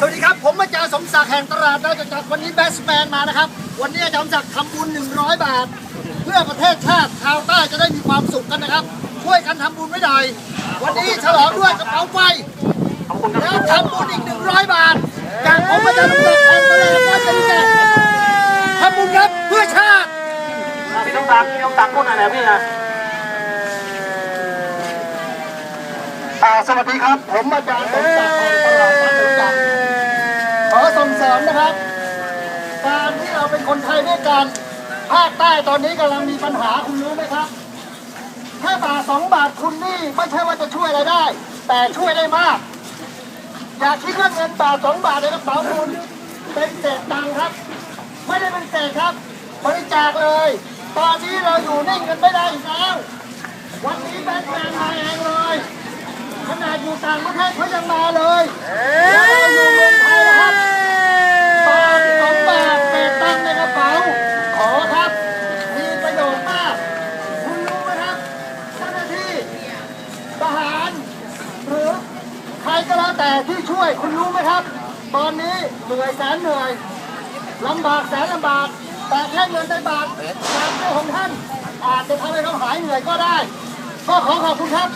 สวัสดีครับ ผมอาจารย์สมศักดิ์แห่งตลาดเราจะจัดวันนี้แบสแมนมานะครับ วันนี้อาจารย์สมศักดิ์ทำบุญ 100 บาท เพื่อประเทศชาติชาวใต้จะได้มีความสุขกันนะครับ ช่วยกันทำบุญไม่หน่อยวันนี้ฉลองด้วยกระเป๋าไฟแล้วทำบุญอีก 100 บาทจากผมอาจารย์สมศักดิ์แห่งตลาดราชบุรีทำบุญครับเพื่อชาติพี่ต้องตังพี่ต้องตังพูดหน่อยนะพี่นะอ่าสวัสดีครับ ผมอาจารย์สมศักดิ์แห่งตลาดราชบุรีขอส่งเสริม นะครับ การที่เราเป็นคนไทยด้วยกัน ภาคใต้ตอนนี้กำลังมีปัญหาคุณรู้ไหมครับแค่บาทสองบาทคุณนี่ไม่ใช่ว่าจะช่วยอะไรได้ แต่ช่วยได้มาก อย่าคิดว่าเงินบาทสองบาทในกระเป๋าคุณเป็นเศษตังครับ ไม่ได้เป็นเศษครับ บริจาคเลย ตอนนี้เราอยู่นิ่งกันไม่ได้อีกแล้ววันนี้แบทแมนมาเองเลยขนาดอยู่ต่างประเทศเขายังมาเลยแล้วเราอยู่เมืองไทย ก็แล้วแต่ที่ช่วยคุณรู้ไหมครับ ตอนนี้เหนื่อยแสนเหนื่อยลำบากแสนลำบาก แต่แค่เงินในบาทจากเจ้าของท่าน อาจจะทำให้เขาหายเหนื่อยก็ได้ ก็ขอขอบคุณครับ